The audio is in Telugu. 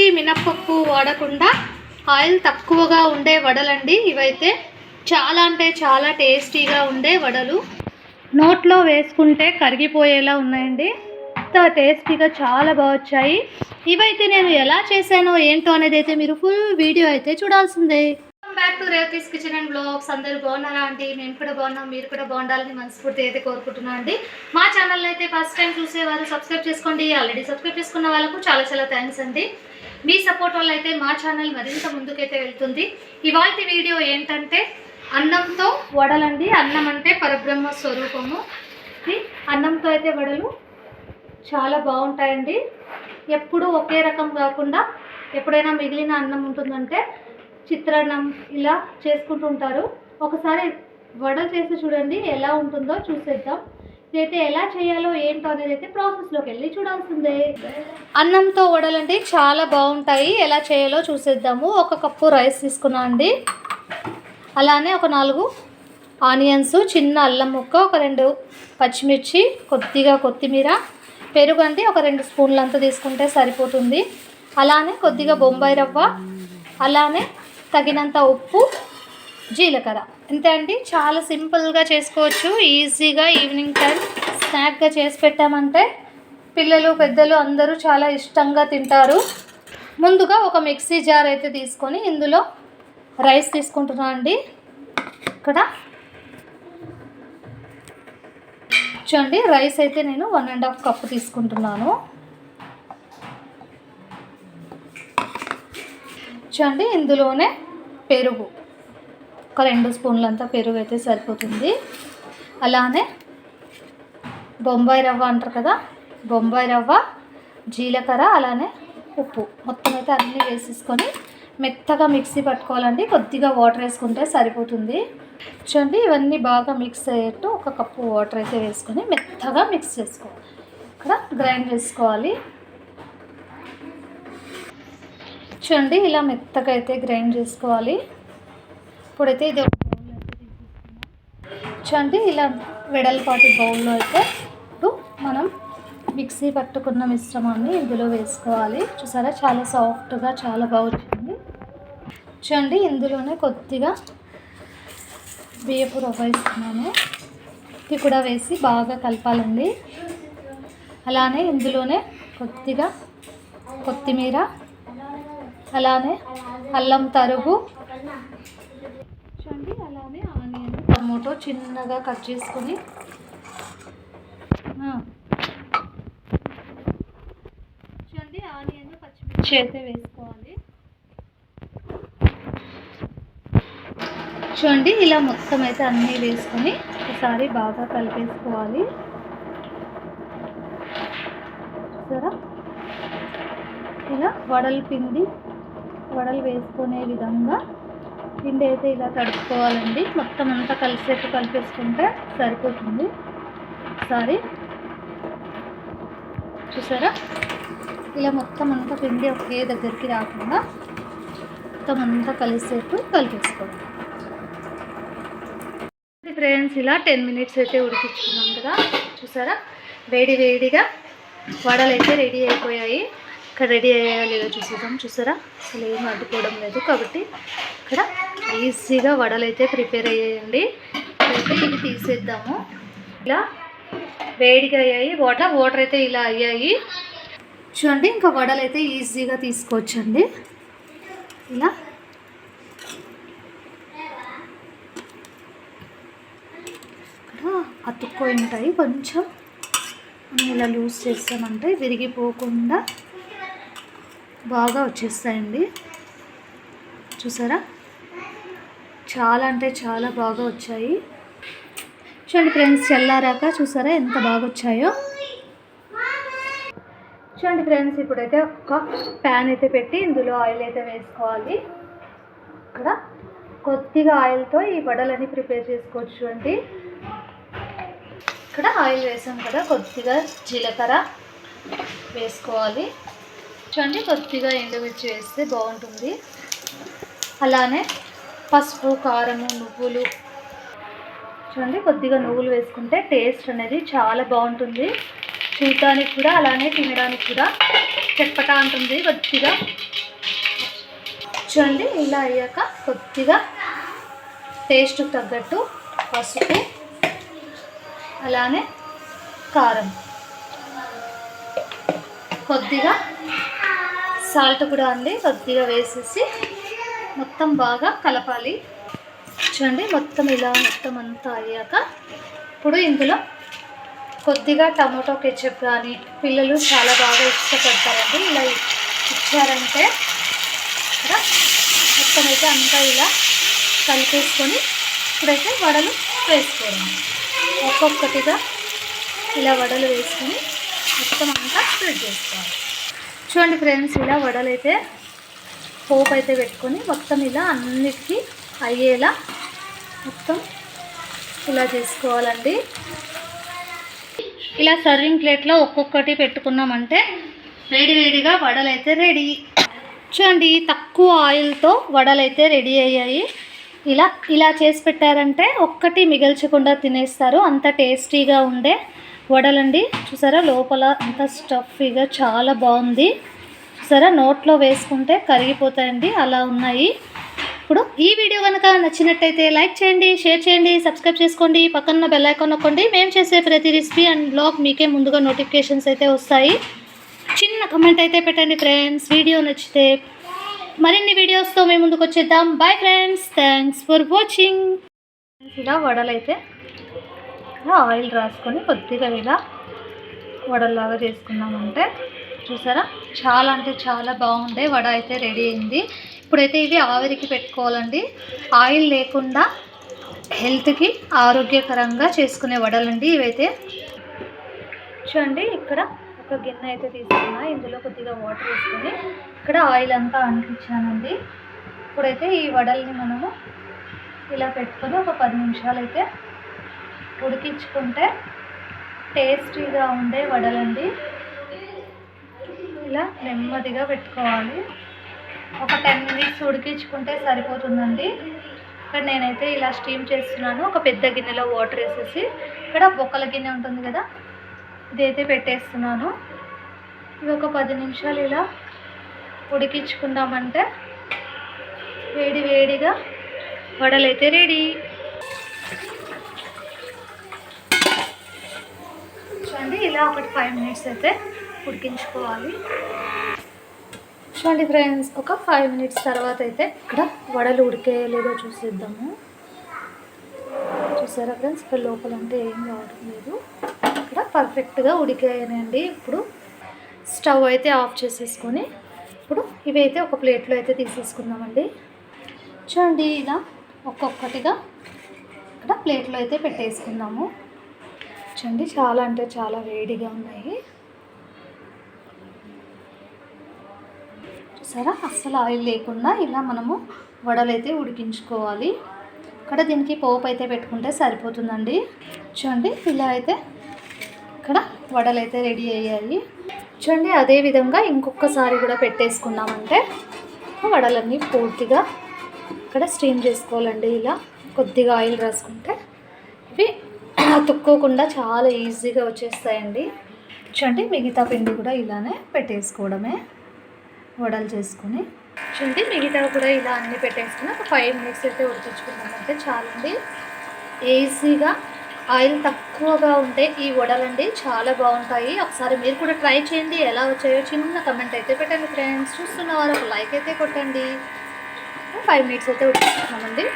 ఎలాంటి మినప్పప్పు వాడకుండా ఆయిల్ తక్కువగా ఉండే వడలండి. ఇవైతే చాలా అంటే చాలా టేస్టీగా ఉండే వడలు. నోట్లో వేసుకుంటే కరిగిపోయేలా ఉన్నాయండి. ఎంత టేస్టీగా చాలా బాగా వచ్చాయి. ఇవైతే నేను ఎలా చేశానో ఏంటో అనేది అయితే మీరు ఫుల్ వీడియో అయితే చూడాల్సిందే. Back to Revathi's kitchen and blogs అందరూ బాగున్నారా అండి? మేము కూడా బాగున్నాం మీరు కూడా బాగుండాలని మనస్ఫూర్తి అయితే కోరుకుంటున్నాను అండి. మా ఛానల్ అయితే ఫస్ట్ టైం చూసేవారు సబ్స్క్రైబ్ చేసుకోండి. ఆల్రెడీ సబ్స్క్రైబ్ చేసుకున్న వాళ్ళకు చాలా చాలా థ్యాంక్స్ అండి. మీ సపోర్ట్ వల్ల అయితే మా ఛానల్ మరింత ముందుకైతే వెళ్తుంది. ఇవాళ వీడియో ఏంటంటే అన్నంతో వడలండి అన్నం అంటే పరబ్రహ్మ స్వరూపము. అన్నంతో అయితే వడలు చాలా బాగుంటాయండి. ఎప్పుడూ ఒకే రకం కాకుండా ఎప్పుడైనా మిగిలిన అన్నం ఉంటుందంటే చిత్రాన్నం ఇలా చేసుకుంటూ ఉంటారు. ఒకసారి వడ చేసి చూడండి ఎలా ఉంటుందో చూసేద్దాం. ఇదైతే ఎలా చేయాలో ఏంటో అనేది అయితే ప్రాసెస్లోకి వెళ్ళి చూడాల్సిందే. అన్నంతో వడలంటే చాలా బాగుంటాయి. ఎలా చేయాలో చూసేద్దాము. ఒక కప్పు రైస్ తీసుకున్నా అండి. అలానే ఒక నాలుగు ఆనియన్స్ చిన్న అల్లం ముక్క ఒక రెండు పచ్చిమిర్చి కొద్దిగా కొత్తిమీర పెరుగు అండి ఒక రెండు స్పూన్లంతా తీసుకుంటే సరిపోతుంది. అలానే కొద్దిగా బొంబాయి రవ్వ అలానే తగినంత ఉప్పు జీలకర్ర. అంతే అండి? చాలా సింపుల్గా చేసుకోవచ్చు. ఈజీగా ఈవినింగ్ టైం స్నాక్గా చేసి పెట్టామంటే పిల్లలు పెద్దలు అందరూ చాలా ఇష్టంగా తింటారు. ముందుగా ఒక మిక్సీ జార్ అయితే తీసుకొని ఇందులో రైస్ తీసుకుంటున్నాను అండి. ఇక్కడ చూడండి రైస్ అయితే నేను వన్ అండ్ హాఫ్ కప్ తీసుకుంటున్నాను. చూడండి ఇందులోనే పెరుగు. ఒక రెండు స్పూన్లంతా పెరుగు అయితే సరిపోతుంది. అలానే బొంబాయి రవ్వ అంటారు కదా బొంబాయి రవ్వ జీలకర్ర అలానే ఉప్పు. మొత్తం అయితే అన్నీ వేసేసుకొని మెత్తగా మిక్సీ పట్టుకోవాలండి. కొద్దిగా వాటర్ వేసుకుంటే సరిపోతుంది. చూడండి ఇవన్నీ బాగా మిక్స్ అయ్యేట్టు ఒక కప్పు వాటర్ అయితే వేసుకొని మెత్తగా మిక్స్ చేసుకోవాలి. ఇక్కడ గ్రైండ్ చేసుకోవాలి. చూడండి ఇలా మెత్తగా అయితే గ్రైండ్ చేసుకోవాలి. ఇప్పుడైతే ఇది ఒక బౌల్ చూడండి ఇలా వెడల్పాటి బౌల్లో అయితే ఇప్పుడు మనం మిక్సీ పట్టుకున్న మిశ్రమాన్ని ఇందులో వేసుకోవాలి. చూసారా చాలా సాఫ్ట్గా చాలా బాగుంటుంది చూడండి ఇందులోనే కొద్దిగా బియ్యపు రవ్వ ఇస్తున్నాను ఇది కూడా వేసి బాగా కలపాలండి. అలానే ఇందులోనే కొద్దిగా కొత్తిమీర అలానే అల్లం తరుగు. చూడండి అలానే ఆనియన్ టమోటో చిన్నగా కట్ చేసుకొని. చూడండి ఆనియన్ పచ్చిమిర్చి అయితే వేసుకోవాలి. చూడండి ఇలా మొత్తం అయితే అన్నీ వేసుకొని ఒకసారి బాగా కలిపేసుకోవాలి. చూసారా? ఇలా వడలు పిండి వడలు వేసుకునే విధంగా పిండి అయితే ఇలా తడుపుకోవాలండి. మొత్తం అంతా కలిసేపు కలిపేసుకుంటే సరిపోతుంది. ఒకసారి చూసారా? ఇలా మొత్తం అంతా పిండి ఒకే దగ్గరికి రాకుండా మొత్తం అంతా కలిసేపు కలిపేసుకోవాలి. ఫ్రెండ్స్ ఇలా టెన్ మినిట్స్ అయితే ఉడికించుకున్నాం కదా. చూసారా? వేడి వేడిగా వడలు అయితే రెడీ అయిపోయాయి. ఇక్కడ రెడీ అయ్యా లేదో చూసేద్దాం. చూసారా? అసలు ఏం అడ్డుకోవడం లేదు కాబట్టి ఇక్కడ ఈజీగా వడలు అయితే ప్రిపేర్ అయ్యాయండి. అయితే ఇవి తీసేద్దాము. ఇలా వేడిగా అయ్యాయి. వాటర్ వాటర్ అయితే ఇలా అయ్యాయి. చూడండి ఇంకా వడలు అయితే ఈజీగా తీసుకోవచ్చండి. ఇలా. ఇక్కడ అతుక్కొని ఉంటాయి. కొంచెం మనం ఇలా లూజ్ చేస్తామంటే విరిగిపోకుండా బాగా వచ్చేస్తాయండి. చూసారా? చాలా అంటే చాలా బాగా వచ్చాయి. చూడండి ఫ్రెండ్స్ చల్లారాక చూసారా ఎంత బాగా వచ్చాయో? చూడండి ఫ్రెండ్స్ ఇప్పుడైతే ఒక ప్యాన్ అయితే పెట్టి ఇందులో ఆయిల్ అయితే వేసుకోవాలి. ఇక్కడ కొద్దిగా ఆయిల్తో ఈ వడలని ప్రిపేర్ చేసుకోవచ్చు చూడండి. ఇక్కడ ఆయిల్ వేసాం కదా కొద్దిగా జీలకర్ర వేసుకోవాలి. చూడండి కొద్దిగా ఎండుమిర్చి వేస్తే బాగుంటుంది. అలానే పసుపు కారము నువ్వులు. చూడండి కొద్దిగా నువ్వులు వేసుకుంటే టేస్ట్ అనేది చాలా బాగుంటుంది. చూడటానికి కూడా అలానే తినడానికి కూడా చెప్పటా ఉంటుంది కొద్దిగా. చూడండి ఇలా అయ్యాక కొద్దిగా టేస్ట్కి తగ్గట్టు పసుపు అలానే కారం. కొద్దిగా సాల్ట్ కూడా అండి కొద్దిగా వేసేసి మొత్తం బాగా కలపాలి. చూడండి మొత్తం ఇలా మొత్తం అంతా అయ్యాక ఇప్పుడు ఇందులో కొద్దిగా టమాటో కెచప్ కానీ పిల్లలు చాలా బాగా ఇష్టపడతారండి. ఇలా ఇచ్చారంటే మొత్తం అయితే అంతా ఇలా కలిపేసుకొని ఇప్పుడైతే వడలు వేసుకోవడం. ఒక్కొక్కటిగా ఇలా వడలు వేసుకొని మొత్తం అంతా స్ప్రెడ్ చేసుకోవాలి. చూడండి ఫ్రెండ్స్ ఇలా వడలు అయితే పోపు అయితే పెట్టుకొని మొత్తం ఇలా అన్నిటికీ అయ్యేలా మొత్తం ఇలా చేసుకోవాలండి. ఇలా సర్వింగ్ ప్లేట్లో ఒక్కొక్కటి పెట్టుకున్నామంటే వేడి వేడిగా వడలైతే రెడీ చూడండి తక్కువ ఆయిల్తో వడలైతే రెడీ అయ్యాయి. ఇలా ఇలా చేసి పెట్టారంటే ఒక్కటి మిగల్చకుండా తినేస్తారు అంత టేస్టీగా ఉండే వడలండి. చూసారా లోపల అంత స్టఫీగా చాలా బాగుంది. చూసారా నోట్లో వేసుకుంటే కరిగిపోతాయండి అలా ఉన్నాయి. ఇప్పుడు ఈ వీడియో కనుక నచ్చినట్టయితే లైక్ చేయండి షేర్ చేయండి సబ్స్క్రైబ్ చేసుకోండి పక్కన బెల్ ఐకాన్ నొక్కండి. మేము చేసే ప్రతి రెసిపీ అండ్ బ్లాగ్ మీకే ముందుగా నోటిఫికేషన్స్ అయితే వస్తాయి. చిన్న కమెంట్ అయితే పెట్టండి ఫ్రెండ్స్ వీడియో నచ్చితే. మరిన్ని వీడియోస్తో మేము ముందుకు వచ్చేద్దాం bye friends thanks for watching ఇలా వడలైతే ఆయిల్ రాసుకొని కొద్దిగా ఇలా వడల్లాగా చేసుకున్నామంటే చూసారా? చాలా అంటే చాలా బాగుండే వడ అయితే రెడీ అయింది. ఇప్పుడైతే ఇవి ఆవిరికి పెట్టుకోవాలండి. ఆయిల్ లేకుండా హెల్త్కి ఆరోగ్యకరంగా చేసుకునే వడలండి ఇవైతే. చూడండి ఇక్కడ ఒక గిన్నె అయితే తీసుకున్నా. ఇందులో కొద్దిగా వాటర్ వేసుకొని ఇక్కడ ఆయిల్ అంతా అంటించానండి. ఇప్పుడైతే ఈ వడల్ని మనము ఇలా పెట్టుకొని ఒక పది నిమిషాలు అయితే ఉడికించుకుంటే టేస్టీగా ఉండే వడలండి. ఇలా నెమ్మదిగా పెట్టుకోవాలి. ఒక టెన్ మినిట్స్ ఉడికించుకుంటే సరిపోతుందండి. ఇక్కడ నేనైతే ఇలా స్టీమ్ చేస్తున్నాను. ఒక పెద్ద గిన్నెలో వాటర్ వేసేసి ఇక్కడ బొక్కల గిన్నె ఉంటుంది కదా ఇదైతే పెట్టేస్తున్నాను. ఇవి ఒక పది నిమిషాలు ఇలా ఉడికించుకున్నామంటే వేడి వేడిగా వడలైతే రెడీ. చూడండి ఇలా ఒకటి ఫైవ్ మినిట్స్ అయితే ఉడికించుకోవాలి. చూడండి ఫ్రెండ్స్ ఒక ఫైవ్ మినిట్స్ తర్వాత అయితే ఇక్కడ వడలు ఉడికేయలేదో చూసేద్దాము. చూసారా ఫ్రెండ్స్ ఇక్కడ లోపల అంటే ఏం రావడం లేదు. ఇక్కడ పర్ఫెక్ట్గా ఉడికాయనండి. ఇప్పుడు స్టవ్ అయితే ఆఫ్ చేసేసుకొని ఇప్పుడు ఇవి అయితే ఒక ప్లేట్లో అయితే తీసేసుకుందామండి. చూడండి ఇలా ఒక్కొక్కటిగా ఇక్కడ ప్లేట్లో అయితే పెట్టేసుకుందాము. కూర్చోండి చాలా అంటే చాలా వేడిగా ఉన్నాయి. చూసారా? అస్సలు ఆయిల్ లేకుండా ఇలా మనము వడలైతే ఉడికించుకోవాలి. ఇక్కడ దీనికి పోపు అయితే పెట్టుకుంటే సరిపోతుందండి. చూడండి ఇలా అయితే ఇక్కడ వడలు అయితే రెడీ అయ్యాయి. చూడండి అదే విధంగా ఇంకొకసారి కూడా పెట్టేసుకున్నామంటే వడలన్నీ పూర్తిగా ఇక్కడ స్టీమ్ చేసుకోవాలండి. ఇలా కొద్దిగా ఆయిల్ రాసుకుంటే ఇవి తుక్కోకుండా చాలా ఈజీగా వచ్చేస్తాయండి. చూడండి మిగతా పిండి కూడా ఇలానే పెట్టేసుకోవడమే. వడలు చేసుకొని. చూడండి మిగతా కూడా ఇలా అన్నీ పెట్టేసుకుని ఒక ఫైవ్ మినిట్స్ అయితే ఉడికించుకున్నామంటే చాలండి. ఈజీగా ఆయిల్ తక్కువగా ఉంటే ఈ వడలండి చాలా బాగుంటాయి. ఒకసారి మీరు కూడా ట్రై చేయండి ఎలా వచ్చాయో చిన్న కమెంట్ అయితే పెట్టండి ఫ్రెండ్స్. చూస్తున్నవారు ఒక లైక్ అయితే కొట్టండి. ఫైవ్ మినిట్స్ అయితే ఉడికిస్తున్నామండి